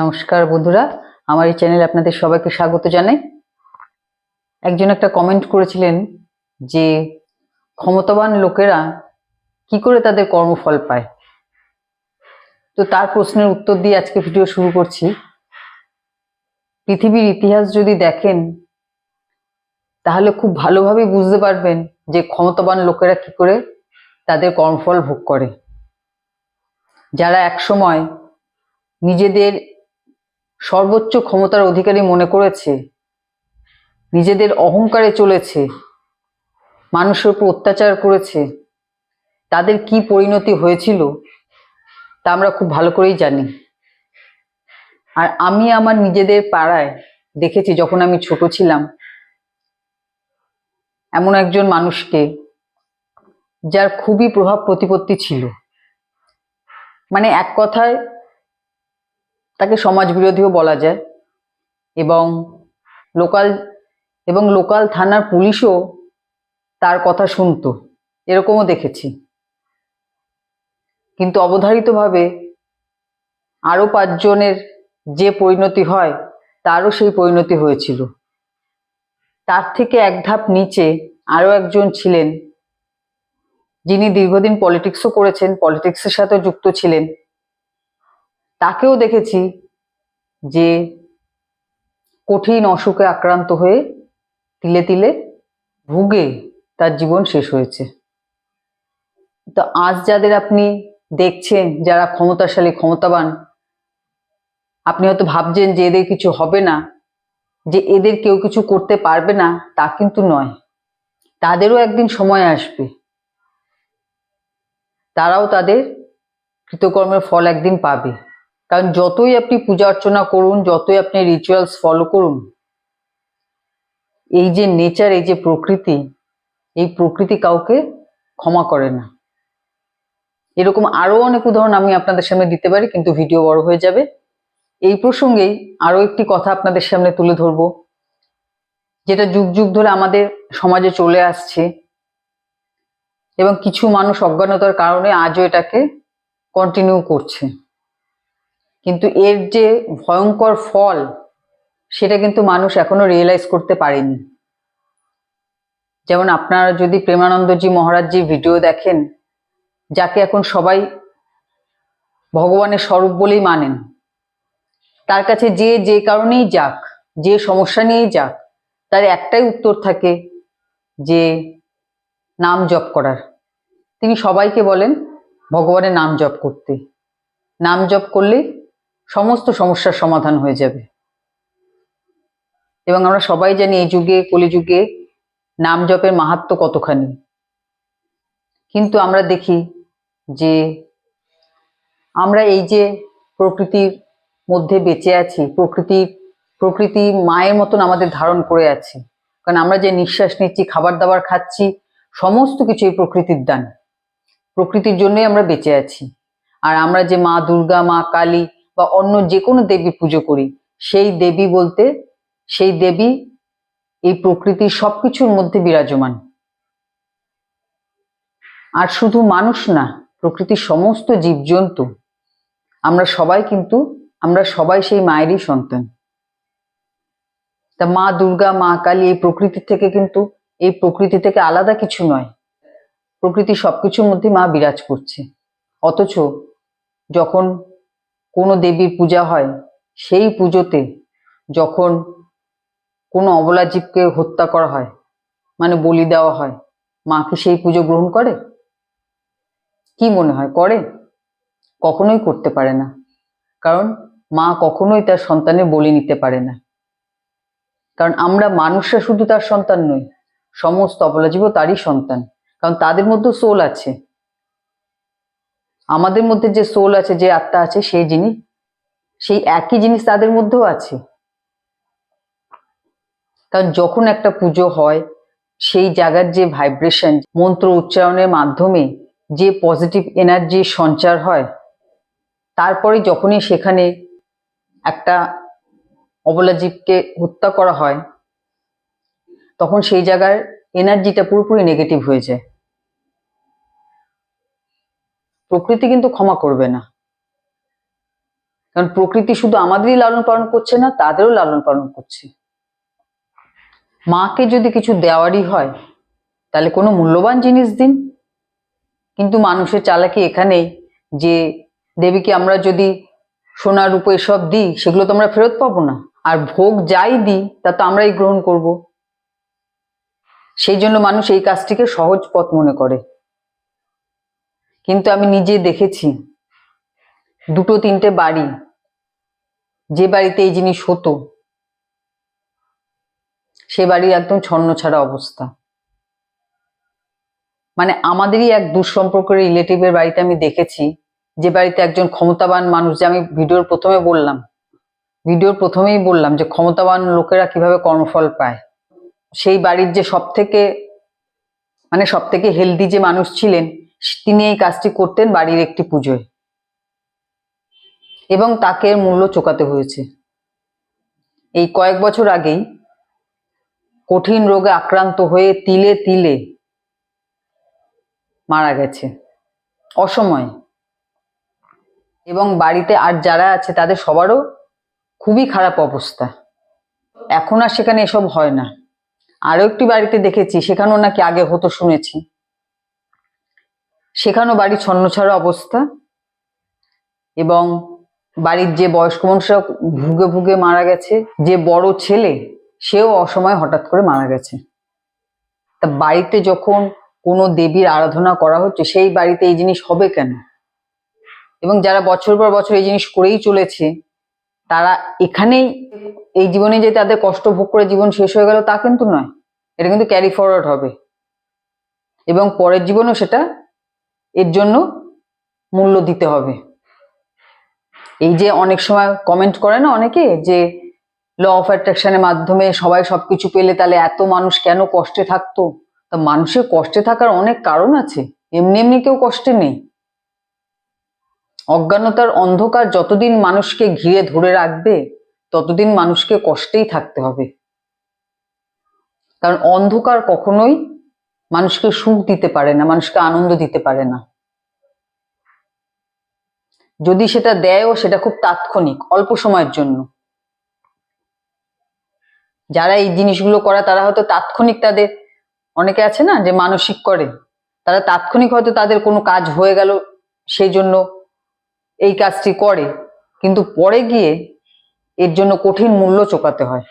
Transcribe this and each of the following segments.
নমস্কার বন্ধুরা, আমার এই চ্যানেলে আপনাদের সবাইকে স্বাগত জানাই। একজন একটা কমেন্ট করেছিলেন যে, ক্ষমতাবান লোকেরা কি করে তাদের কর্মফল পায়? তো তার প্রশ্নের উত্তর দিয়ে আজকে ভিডিও শুরু করছি। পৃথিবীর ইতিহাস যদি দেখেন, তাহলে খুব ভালোভাবে বুঝতে পারবেন যে ক্ষমতাবান লোকেরা কি করে তাদের কর্মফল ভোগ করে। যারা একসময় নিজেদের সর্বোচ্চ ক্ষমতার অধিকারী মনে করেছে। নিজেদের অহংকারে চলেছে। মানুষের উপর অত্যাচার করেছে। তাদের কি পরিণতি হয়েছিল, তা আমরা খুব ভালো করেই জানি। আর আমি আমার নিজেদের পাড়ায় দেখেছি যখন আমি ছোট ছিলাম। এমন একজন মানুষকে যার খুবই প্রভাব প্রতিপত্তি ছিল। মানে এক কথায় তাকে সমাজ বিরোধীও বলা যায়। এবং লোকাল এবং লোকাল থানার পুলিশও তার কথা শুনতো। এরকমও দেখেছি। কিন্তু অবধারিতভাবে আরও পাঁচজনের যে পরিণতি হয়, তারও সেই পরিণতি হয়েছিল। তার থেকে এক ধাপ নিচে আরও একজন ছিলেন, যিনি দীর্ঘদিন পলিটিক্সও করেছেন, পলিটিক্সের সাথে যুক্ত ছিলেন। তাকেও দেখেছি যে কঠিন অসুখে আক্রান্ত হয়ে তিলে তিলে ভুগে তার জীবন শেষ হয়েছে। তো আজ যাদের আপনি দেখছেন, যারা ক্ষমতাশালী, ক্ষমতাবান, আপনি হয়তো ভাবছেন যে এদের কিছু হবে না, যে এদের কেউ কিছু করতে পারবে না, তা কিন্তু নয়। তাদেরও একদিন সময় আসবে। তারাও তাদের কৃতকর্মের ফল একদিন পাবে। কারণ যতই আপনি পূজা অর্চনা করুন, যতই আপনি রিচুয়ালস ফলো করুন, এই যে নেচার এই যে প্রকৃতি, এই প্রকৃতি কাউকে ক্ষমা করে না। এরকম আরও অনেক উদাহরণ আমি আপনাদের সামনে দিতে পারি, কিন্তু ভিডিও বড় হয়ে যাবে। এই প্রসঙ্গেই আরও একটি কথা আপনাদের সামনে তুলে ধরবো, যেটা যুগ যুগ ধরে আমাদের সমাজে চলে আসছে এবং কিছু মানুষ অজ্ঞানতার কারণে আজও এটাকে কন্টিনিউ করছে। কিন্তু এর যে ভয়ঙ্কর ফল, সেটা কিন্তু মানুষ এখনও রিয়েলাইজ করতে পারেনি। যেমন আপনারা যদি প্রেমানন্দজি মহারাজজি ভিডিও দেখেন, যাকে এখন সবাই ভগবানের স্বরূপ বলেই মানেন, তার কাছে যে যে কারণেই যাক, যে সমস্যা নিয়েই যাক, তার একটাই উত্তর থাকে যে নাম জপ করার। তিনি সবাইকে বলেন, ভগবানের নাম জপ করতে। নাম জপ করলেই সমস্ত সমস্যার সমাধান হয়ে যাবে। এবং আমরা সবাই জানি এই যুগে, কলিযুগে নাম জপের মাহাত্ম কতখানি। কিন্তু আমরা দেখি যে আমরা এই যে প্রকৃতির মধ্যে বেঁচে আছি, প্রকৃতি প্রকৃতি মায়ের মতন আমাদের ধারণ করে আছে। কারণ আমরা যে নিঃশ্বাস নিচ্ছি, খাবার দাবার খাচ্ছি, সমস্ত কিছু এই প্রকৃতির দান। প্রকৃতির জন্যই আমরা বেঁচে আছি। আর আমরা যে মা দুর্গা, মা কালী বা অন্য যে কোনো দেবী পুজো করি। সেই দেবী বলতে, সেই দেবী এই প্রকৃতির সবকিছুর মধ্যে বিরাজমান। আর শুধু মানুষ না, প্রকৃতির সমস্ত জীবজন্তু। আমরা সবাই কিন্তু, আমরা সবাই সেই মায়েরই সন্তান। তা মা দুর্গা, মা কালী এই প্রকৃতি থেকে কিন্তু, এই প্রকৃতি থেকে আলাদা কিছু নয়। প্রকৃতি সবকিছুর মধ্যে মা বিরাজ করছে। অথচ যখন কোনো দেবীর পূজা হয়, সেই পুজোতে যখন কোনো অবলা জীবকে হত্যা করা হয় মানে বলি দেওয়া হয়, মা কি সেই পুজো গ্রহণ করে? কি মনে হয়, করে? কখনোই করতে পারে না। কারণ মা কখনোই তার সন্তানের বলি নিতে পারে না। কারণ আমরা মানুষরা শুধু তার সন্তান নই, সমস্ত অবলাজীবও তারই সন্তান। কারণ তাদের মধ্যে সোল আছে। আমাদের মধ্যে যে সোল আছে, যে আত্মা আছে, সেই জিনিস, সেই একই জিনিস তাদের মধ্যেও আছে। কারণ যখন একটা পুজো হয়, সেই জায়গার যে ভাইব্রেশন মন্ত্র উচ্চারণের মাধ্যমে যে পজিটিভ এনার্জি সঞ্চার হয়, তারপরে যখনই সেখানে একটা অবলা জীবকে হত্যা করা হয়, তখন সেই জায়গার এনার্জিটা পুরোপুরি নেগেটিভ হয়ে যায়। প্রকৃতি কিন্তু ক্ষমা করবে না। কারণ প্রকৃতি শুধু আমাদেরই লালন পালন করছে না, তাদেরও লালন পালন করছে। মাকে যদি কিছু দেওয়ারই হয়, তাহলে কোনো মূল্যবান জিনিস দিন। কিন্তু মানুষের চালাকি এখানেই যে, দেবীকে আমরা যদি সোনা রূপো এসব দিই, সেগুলো তো আমরা ফেরত পাবো না। আর ভোগ যাই দিই, তা তো আমরাই গ্রহণ করব। সেই জন্য মানুষ এই কাজটিকে সহজ পথ মনে করে। কিন্তু আমি নিজে দেখেছি। দুটো, তিনটে বাড়ি। যে বাড়িতে এই জিনিস হতো, সে বাড়ির একদম ছন্ন ছাড়া অবস্থা। মানে আমাদেরই এক দুঃসম্পর্কের রিলেটিভের বাড়িতে আমি দেখেছি, যে বাড়িতে একজন ক্ষমতাবান মানুষ, যে আমি ভিডিওর প্রথমে বললাম, ভিডিওর প্রথমেই বললাম যে ক্ষমতাবান লোকেরা কীভাবে কর্মফল পায়। সেই বাড়ির যে সব থেকে মানে সব থেকে হেলদি যে মানুষ ছিলেন তিনি এই কাজটি করতেন বাড়ির একটি পুজোয়। এবং তাকে মূল্য চোকাতে হয়েছে। এই কয়েক বছর আগেই কঠিন রোগে আক্রান্ত হয়ে তিলে তিলে মারা গেছে। অসময়ে। এবং বাড়িতে আর যারা আছে তাদের সবারও খুবই খারাপ অবস্থা। এখন আর সেখানে এসব হয় না। আরও একটি বাড়িতে দেখেছি, সেখানেও নাকি আগে হতো শুনেছি। সেখানেও বাড়ি ছন্নছাড়া অবস্থা। এবং বাড়ির যে বয়স্ক মানুষরা ভুগে ভুগে মারা গেছে, যে বড় ছেলে, সেও অসময়ে হঠাৎ করে মারা গেছে। তা বাড়িতে যখন কোনো দেবীর আরাধনা করা হচ্ছে, সেই বাড়িতে এই জিনিস হবে কেন? এবং যারা বছর পর বছর এই জিনিস করেই চলেছে, তারা এখানেই এই জীবনে যে তাদের কষ্ট ভোগ করে জীবন শেষ হয়ে গেল তা কিন্তু নয়। এটা কিন্তু ক্যারি ফরওয়ার্ড হবে। এবং পরের জীবনেও সেটা এর জন্য মূল্য দিতে হবে। এই যে অনেক সময় কমেন্ট করে না অনেকে যে ল অফ অ্যাট্রাকশনের মাধ্যমে সবাই সবকিছু পেলে তাহলে এত মানুষ কেন কষ্টে থাকতো? তা মানুষের কষ্টে থাকার অনেক কারণ আছে। এমনি এমনি কেউ কষ্টে নেই। অজ্ঞানতার অন্ধকার যতদিন মানুষকে ঘিরে ধরে রাখবে, ততদিন মানুষকে কষ্টেই থাকতে হবে। কারণ অন্ধকার কখনোই মানুষকে সুখ দিতে পারে না, মানুষকে আনন্দ দিতে পারে না। যদি সেটা দেয়ও, সেটা খুব তাৎক্ষণিক, অল্প সময়ের জন্য। যারা এই জিনিসগুলো করে, তারা হয়তো তাৎক্ষণিক তাদের, অনেকে আছে না, যে মানসিক করে। তারা তাৎক্ষণিক হয়তো তাদের কোনো কাজ হয়ে গেল, সেই জন্য এই কাজটি করে। কিন্তু পরে গিয়ে এর জন্য কঠিন মূল্য চোকাতে হয়।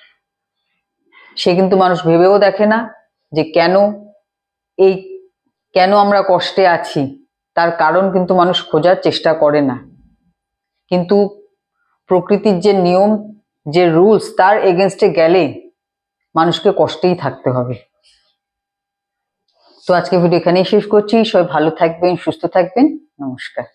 সে কিন্তু মানুষ ভেবেও দেখে না যে কেন এই, কেন আমরা কষ্টে আছি। তার কারণ কিন্তু মানুষ খোঁজার চেষ্টা করে না। কিন্তু প্রকৃতির যে নিয়ম, যে রুলস তার এগেনস্টে গেলে মানুষকে কষ্টেই থাকতে হবে। তো আজকে ভিডিও এখানেই শেষ করছি। সবাই ভালো থাকবেন, সুস্থ থাকবেন। নমস্কার।